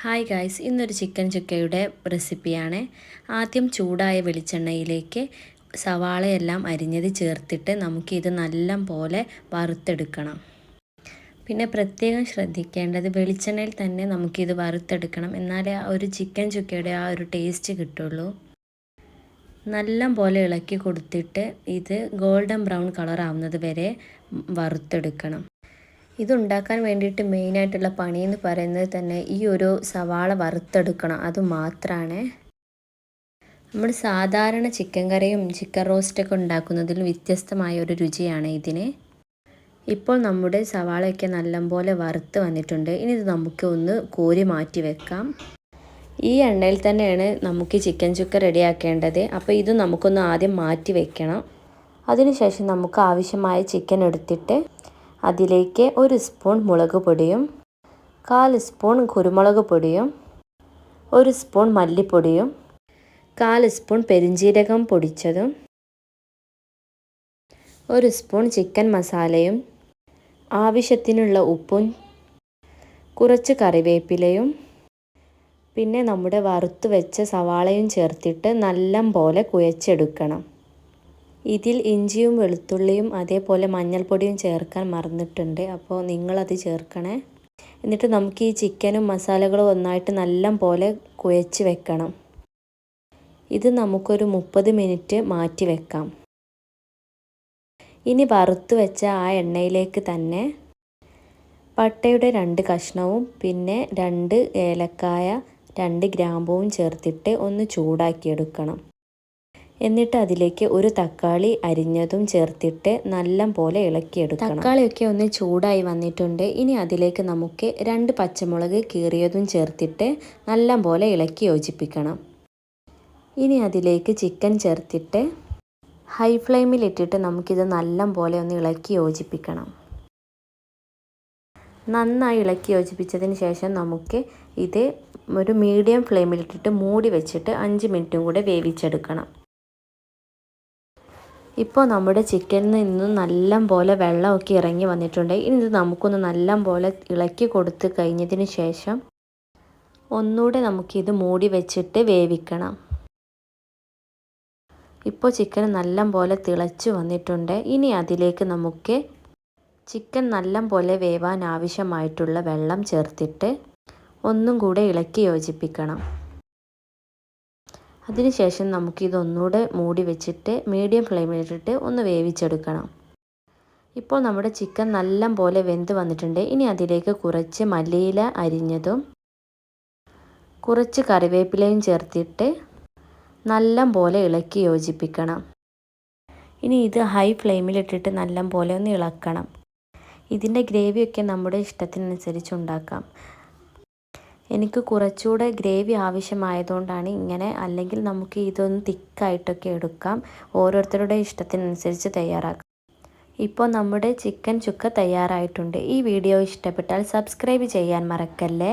Hi guys ഇന്നൊരു chicken ചുക്കയുടെ റെസിപ്പിയാണ് ആദ്യം ചൂടായ വെളിച്ചെണ്ണയിലേക്ക് സവാളയെല്ലാം അരിഞ്ഞത് ചേർത്തിട്ട് നമുക്കിത് നല്ല പോലെ വറുത്തെടുക്കണം. പിന്നെ പ്രത്യേകം ശ്രദ്ധിക്കേണ്ടത് വെളിച്ചെണ്ണയിൽ തന്നെ നമുക്കിത് വറുത്തെടുക്കണം. എന്നാലേ ആ ഒരു ചിക്കൻ ചുക്കയുടെ ആ ഒരു ടേസ്റ്റ് കിട്ടുള്ളൂ. നല്ല പോലെ ഇളക്കി കൊടുത്തിട്ട് ഇത് ഗോൾഡൻ ബ്രൗൺ കളർ ആവുന്നത് വരെ വറുത്തെടുക്കണം. ഇതുണ്ടാക്കാൻ വേണ്ടിയിട്ട് മെയിനായിട്ടുള്ള പണി എന്ന് പറയുന്നത് തന്നെ ഈ ഒരു സവാള വറുത്തെടുക്കണം. അത് മാത്രമാണ് നമ്മൾ സാധാരണ ചിക്കൻ കറിയും ചിക്കൻ റോസ്റ്റൊക്കെ ഉണ്ടാക്കുന്നതിൽ വ്യത്യസ്തമായ ഒരു രുചിയാണ് ഇതിന്. ഇപ്പോൾ നമ്മുടെ സവാളയൊക്കെ നല്ലപോലെ വറുത്ത് വന്നിട്ടുണ്ട്. ഇനി ഇത് നമുക്ക് ഒന്ന് കോരി മാറ്റി വെക്കാം. ഈ എണ്ണയിൽ തന്നെയാണ് നമുക്ക് ചിക്കൻ ചുക്ക റെഡിയാക്കേണ്ടത്. അപ്പോൾ ഇത് നമുക്കൊന്ന് ആദ്യം മാറ്റി വെക്കണം. അതിനുശേഷം നമുക്ക് ആവശ്യമായ ചിക്കൻ എടുത്തിട്ട് അതിലേക്ക് ഒരു സ്പൂൺ മുളക് പൊടിയും കാൽ സ്പൂൺ കുരുമുളക് പൊടിയും ഒരു സ്പൂൺ മല്ലിപ്പൊടിയും കാൽ സ്പൂൺ പെരിഞ്ജീരകം പൊടിച്ചതും ഒരു സ്പൂൺ ചിക്കൻ മസാലയും ആവശ്യത്തിനുള്ള ഉപ്പും കുറച്ച് കറിവേപ്പിലയും പിന്നെ നമ്മുടെ വറുത്തു വെച്ച സവാളയും ചേർത്തിട്ട് നല്ല പോലെ കുഴച്ചെടുക്കണം. ഇതിൽ ഇഞ്ചിയും വെളുത്തുള്ളിയും അതേപോലെ മഞ്ഞൾപ്പൊടിയും ചേർക്കാൻ മറന്നിട്ടുണ്ട്. അപ്പോൾ നിങ്ങളത് ചേർക്കണേ. എന്നിട്ട് നമുക്ക് ഈ ചിക്കനും മസാലകളും ഒന്നായിട്ട് നല്ല പോലെ കുഴച്ച് വെക്കണം. ഇത് നമുക്കൊരു മുപ്പത് മിനിറ്റ് മാറ്റി വെക്കാം. ഇനി വറുത്ത് വെച്ച ആ എണ്ണയിലേക്ക് തന്നെ പട്ടയുടെ രണ്ട് കഷ്ണവും പിന്നെ രണ്ട് ഏലക്കായ രണ്ട് ഗ്രാമ്പുവും ചേർത്തിട്ട് ഒന്ന് ചൂടാക്കിയെടുക്കണം. എന്നിട്ട് അതിലേക്ക് ഒരു തക്കാളി അരിഞ്ഞതും ചേർത്തിട്ട് നല്ല പോലെ ഇളക്കിയെടുക്കണം. തക്കാളിയൊക്കെ ഒന്ന് ചൂടായി വന്നിട്ടുണ്ട്. ഇനി അതിലേക്ക് നമുക്ക് രണ്ട് പച്ചമുളക് കീറിയതും ചേർത്തിട്ട് നല്ല പോലെ ഇളക്കി യോജിപ്പിക്കണം. ഇനി അതിലേക്ക് ചിക്കൻ ചേർത്തിട്ട് ഹൈ ഫ്ലെയിമിൽ ഇട്ടിട്ട് നമുക്കിത് നല്ല പോലെ ഒന്ന് ഇളക്കി യോജിപ്പിക്കണം. നന്നായി ഇളക്കി യോജിപ്പിച്ചതിന് ശേഷം നമുക്ക് ഇത് ഒരു മീഡിയം ഫ്ലെയിമിലിട്ടിട്ട് മൂടി വെച്ചിട്ട് അഞ്ച് മിനിറ്റും കൂടെ വേവിച്ചെടുക്കണം. ഇപ്പോൾ നമ്മുടെ ചിക്കനിൽ നിന്നും നല്ല പോലെ വെള്ളമൊക്കെ ഇറങ്ങി വന്നിട്ടുണ്ട്. ഇനി ഇത് നമുക്കൊന്ന് നല്ല പോലെ ഇളക്കി കൊടുത്ത് കഴിഞ്ഞതിന് ശേഷം ഒന്നുകൂടെ നമുക്കിത് മൂടി വെച്ചിട്ട് വേവിക്കണം. ഇപ്പോൾ ചിക്കൻ നല്ല പോലെ തിളച്ച് വന്നിട്ടുണ്ട്. ഇനി അതിലേക്ക് നമുക്ക് ചിക്കൻ നല്ല പോലെ വേവാൻ ആവശ്യമായിട്ടുള്ള വെള്ളം ചേർത്തിട്ട് ഒന്നും കൂടെ ഇളക്കി യോജിപ്പിക്കണം. അതിനുശേഷം നമുക്കിതൊന്നുകൂടെ മൂടി വെച്ചിട്ട് മീഡിയം ഫ്ലെയിമിലിട്ടിട്ട് ഒന്ന് വേവിച്ചെടുക്കണം. ഇപ്പോൾ നമ്മുടെ ചിക്കൻ നല്ല പോലെ വെന്ത് വന്നിട്ടുണ്ട്. ഇനി അതിലേക്ക് കുറച്ച് മല്ലിയില അരിഞ്ഞതും കുറച്ച് കറിവേപ്പിലയും ചേർത്തിട്ട് നല്ല പോലെ ഇളക്കി യോജിപ്പിക്കണം. ഇനി ഇത് ഹൈ ഫ്ലെയിമിലിട്ടിട്ട് നല്ല പോലെ ഒന്ന് ഇളക്കണം. ഇതിന്റെ ഗ്രേവിയൊക്കെ നമ്മുടെ ഇഷ്ടത്തിനനുസരിച്ച് ഉണ്ടാക്കാം. എനിക്ക് കുറച്ചുകൂടെ ഗ്രേവി ആവശ്യമായതുകൊണ്ടാണ് ഇങ്ങനെ അല്ലെങ്കിൽ നമുക്ക് ഇതൊന്ന് തിക്കായിട്ടൊക്കെ എടുക്കാം. ഓരോരുത്തരുടെ ഇഷ്ടത്തിനനുസരിച്ച് തയ്യാറാക്കാം. ഇപ്പോൾ നമ്മുടെ ചിക്കൻ ചുക്ക തയ്യാറായിട്ടുണ്ട്. ഈ വീഡിയോ ഇഷ്ടപ്പെട്ടാൽ സബ്സ്ക്രൈബ് ചെയ്യാൻ മറക്കല്ലേ?